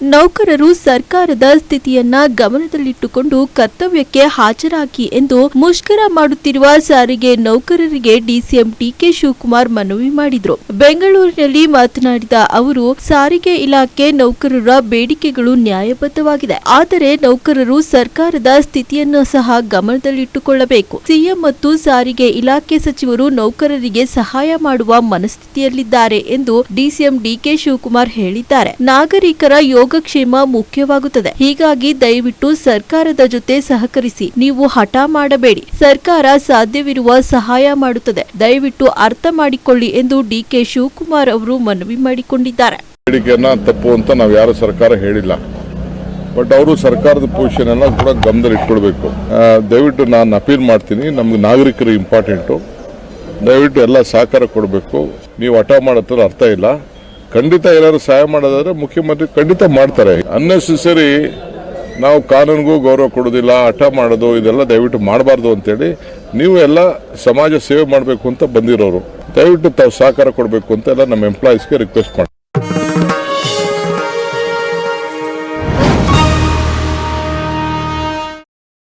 ನೌಕರರು ಸರ್ಕಾರದ ಸ್ಥಿತಿಯನ್ನ ಗಮನದಲ್ಲಿಟ್ಟುಕೊಂಡು ಕರ್ತವ್ಯಕ್ಕೆ ಹಾಜರಾಗಿ ಎಂದು ಮುಷ್ಕರ ಮಾಡುತ್ತಿರುವ ಸಾರಿಗೆ ನೌಕರರಿಗೆ ಡಿಸಿಎಂ ಡಿಕೆ ಶಿವಕುಮಾರ್ ಮನವಿ ಮಾಡಿದ್ರು. ಬೆಂಗಳೂರಿನಲ್ಲಿ ಮಾತನಾಡಿದ ಅವರು, ಸಾರಿಗೆ ಇಲಾಖೆ ನೌಕರರ ಬೇಡಿಕೆಗಳು ನ್ಯಾಯಬದ್ಧವಾಗಿದೆ. ಆದರೆ ನೌಕರರು ಸರ್ಕಾರದ ಸ್ಥಿತಿಯನ್ನು ಸಹ ಗಮನದಲ್ಲಿಟ್ಟುಕೊಳ್ಳಬೇಕು. ಸಿಎಂ ಮತ್ತು ಸಾರಿಗೆ ಇಲಾಖೆ ಸಚಿವರು ನೌಕರರಿಗೆ ಸಹಾಯ ಮಾಡುವ ಮನಸ್ಥಿತಿಯಲ್ಲಿದ್ದಾರೆ ಎಂದು ಡಿಸಿಎಂ ಡಿಕೆ ಶಿವಕುಮಾರ್ ಹೇಳಿದ್ದಾರೆ. ನಾಗರಿಕರ ಯೋಗಕ್ಷೇಮ ಮುಖ್ಯವಾಗುತ್ತದೆ. ಹೀಗಾಗಿ ದಯವಿಟ್ಟು ಸರ್ಕಾರದ ಜೊತೆ ಸಹಕರಿಸಿ ನೀವು ಹಠ ಮಾಡಬೇಡಿ. ಸರ್ಕಾರ ಸಾಧ್ಯವಿರುವ ಸಹಾಯ ಮಾಡುತ್ತದೆ. ದಯವಿಟ್ಟು ಅರ್ಥ ಮಾಡಿಕೊಳ್ಳಿ ಎಂದು ಡಿಕೆ ಶಿವಕುಮಾರ್ ಅವರು ಮನವಿ ಮಾಡಿಕೊಂಡಿದ್ದಾರೆ. ತಪ್ಪು ಅಂತ ನಾವು ಯಾರು ಸರ್ಕಾರ ಹೇಳಿಲ್ಲ. ಬಟ್ ಅವರು ಸರ್ಕಾರದ ಪೊಸಿಷನ್ ಎಲ್ಲ ಕೂಡ ಗಮನದಲ್ಲಿ ಇಟ್ಕೊಳ್ಬೇಕು. ದಯವಿಟ್ಟು ನಾನು ಅಪೀಲ್ ಮಾಡ್ತೀನಿ. ನಮ್ಗೆ ನಾಗರಿಕರು ಇಂಪಾರ್ಟೆಂಟು ದಯವಿಟ್ಟು ಎಲ್ಲ ಸಹಕಾರ ಕೊಡಬೇಕು. ನೀವು ಹಠ ಮಾಡೋದ್ರ ಅರ್ಥ ಇಲ್ಲ. ಖಂಡಿತ ಏನಾದ್ರು ಸಹಾಯ ಮಾಡೋದಾದ್ರೆ ಮುಖ್ಯಮಂತ್ರಿ ಖಂಡಿತ ಮಾಡ್ತಾರೆ. ಅನ್ನೆಸೆಸರಿ ನಾವು ಕಾನೂನಿಗೂ ಗೌರವ ಕೊಡೋದಿಲ್ಲ ಹಠ ಮಾಡೋದು, ಇದೆಲ್ಲ ದಯವಿಟ್ಟು ಮಾಡಬಾರ್ದು ಅಂತೇಳಿ ನೀವು ಎಲ್ಲ ಸಮಾಜ ಸೇವೆ ಮಾಡಬೇಕು ಅಂತ ಬಂದಿರೋರು. ದಯವಿಟ್ಟು ತಾವು ಸಹಕಾರ ಕೊಡಬೇಕು ಅಂತ ಎಲ್ಲ ನಮ್ಮ ಎಂಪ್ಲಾಯೀಸ್ಗೆ ರಿಕ್ವೆಸ್ಟ್ ಮಾಡಿ